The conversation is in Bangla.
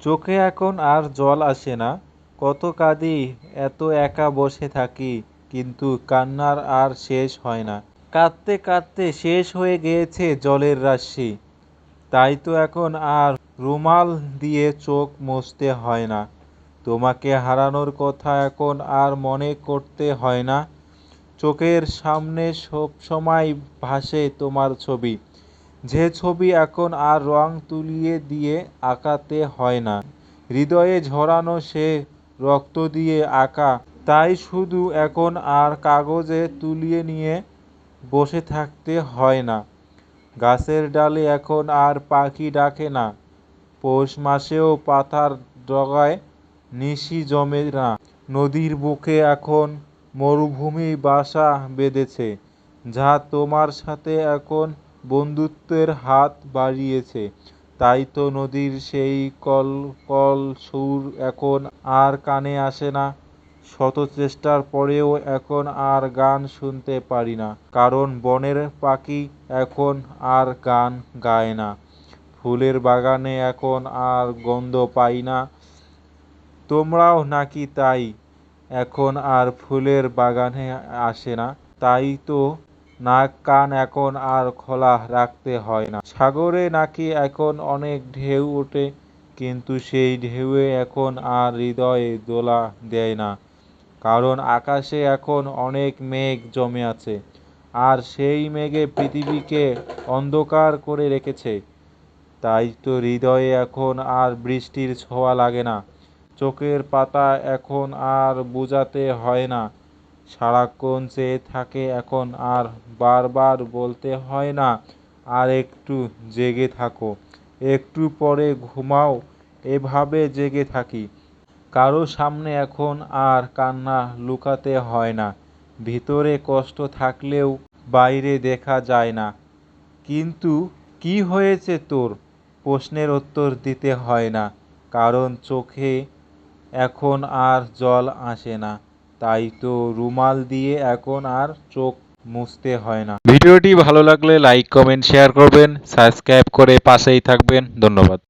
চোখে এখন আর জল আসে না। কত কাঁদি, এত একা বসে থাকি, কিন্তু কান্নার আর শেষ হয় না। কাঁদতে কাঁদতে শেষ হয়ে গিয়েছে জলের রাশি। তাই তো এখন আর রুমাল দিয়ে চোখ মুছতে হয় না। তোমাকে হারানোর কথা এখন আর মনে করতে হয় না। চোখের সামনে সব সময় ভাসে তোমার ছবি। যে ছবি এখন আর রং তুলিয়ে দিয়ে আঁকাতে হয় না। হৃদয়ে ঝরানো সে রক্ত দিয়ে আঁকা। তাই শুধু এখন আর কাগজে তুলিয়ে নিয়ে বসে থাকতে হয় না। গাছের ডালে এখন আর পাখি ডাকে না। পৌষ মাসেও পাতার ডগায় নিশি জমে না। নদীর বুকে এখন মরুভূমি বাসা বেঁধেছে। যা তোমার সাথে এখন বন্ধুত্বের হাত বাড়িয়েছে। তাই তো নদীর সেই কল কল সুর এখন আর কানে আসে না। শত চেষ্টার পরেও এখন আর গান শুনতে পারি না। কারণ বনের পাখি এখন আর গান গায় না। ফুলের বাগানে এখন আর গন্ধ পাই না। তোমরাও নাকি তাই? এখন আর ফুলের বাগানে আসে না। তাই তো নাক কান এখন আর খোলা রাখতে হয় না। সাগরে নাকি এখন অনেক ঢেউ ওঠে, কিন্তু সেই ঢেউয়ে এখন আর হৃদয়ে দোলা দেয় না, কারণ আকাশে এখন অনেক মেঘ জমে আছে, আর সেই মেঘে পৃথিবীকে অন্ধকার করে রেখেছে। তাই তো হৃদয়ে এখন আর বৃষ্টির ছোঁয়া লাগে না, চোখের পাতা এখন আর বোঝাতে হয় না সারাক্ষণ চেয়ে থাকে এখন আর বারবার বলতে হয় না, আর একটু জেগে থাকো। একটু পরে ঘুমাও, এভাবে জেগে থাকি। কারও সামনে এখন আর কান্না লুকাতে হয় না। ভিতরে কষ্ট থাকলেও বাইরে দেখা যায় না। কিন্তু কি হয়েছে তোর? প্রশ্নের উত্তর দিতে হয় না, কারণ চোখে এখন আর জল আসে না। তাই তো রুমাল দিয়ে এখন আর চোখ মুছতে হয় না। ভিডিওটি ভালো লাগলে লাইক, কমেন্ট, শেয়ার করবেন, সাবস্ক্রাইব করে পাশেই থাকবেন। ধন্যবাদ।